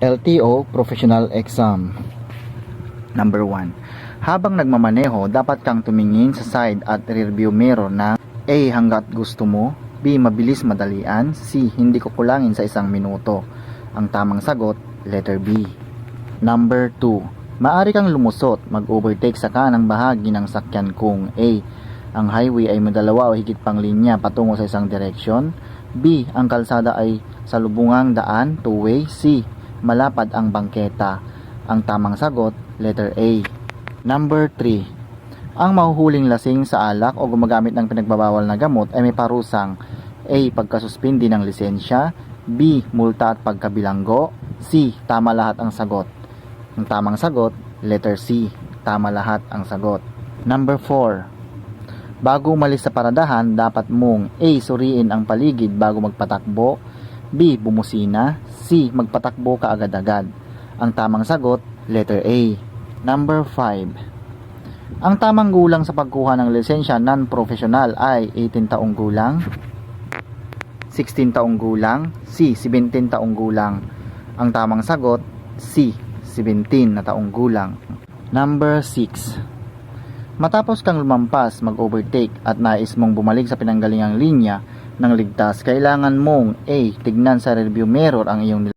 LTO Professional Exam Number 1. Habang nagmamaneho, dapat kang tumingin sa side at rear view mirror na A. Hanggat gusto mo B. Mabilis madalian C. Hindi kukulangin sa isang minuto Ang tamang sagot, letter B. Number 2. Maari kang lumusot, mag-overtake sa kanang bahagi ng sakyan kung A. Ang highway ay madalawa o higit pang linya patungo sa isang direksyon B. Ang kalsada ay salubungang daan, two-way C. Malapad ang bangketa Ang tamang sagot, letter A. Number 3. Ang mahuhuling lasing sa alak o gumagamit ng pinagbabawal na gamot ay may parusang A. Pagkasuspindi ng lisensya B. Multa at pagkabilanggo C. Tama lahat ang sagot Ang tamang sagot, letter C. Tama lahat ang sagot Number 4. Bago umalis sa paradahan, dapat mong A. Suriin ang paligid bago magpatakbo B. Bumusina C. Magpatakbo ka agad-agad Ang tamang sagot, letter A. Number 5. Ang tamang gulang sa pagkuha ng lisensya non-professional ay 18 taong gulang, 16 taong gulang, C. 17 taong gulang. Ang tamang sagot, C. 17 na taong gulang. Number 6. Matapos kang lumampas, mag-overtake at nais mong bumalik sa pinanggalingang linya ng ligtas, kailangan mong A. Tignan sa rearview mirror ang iyong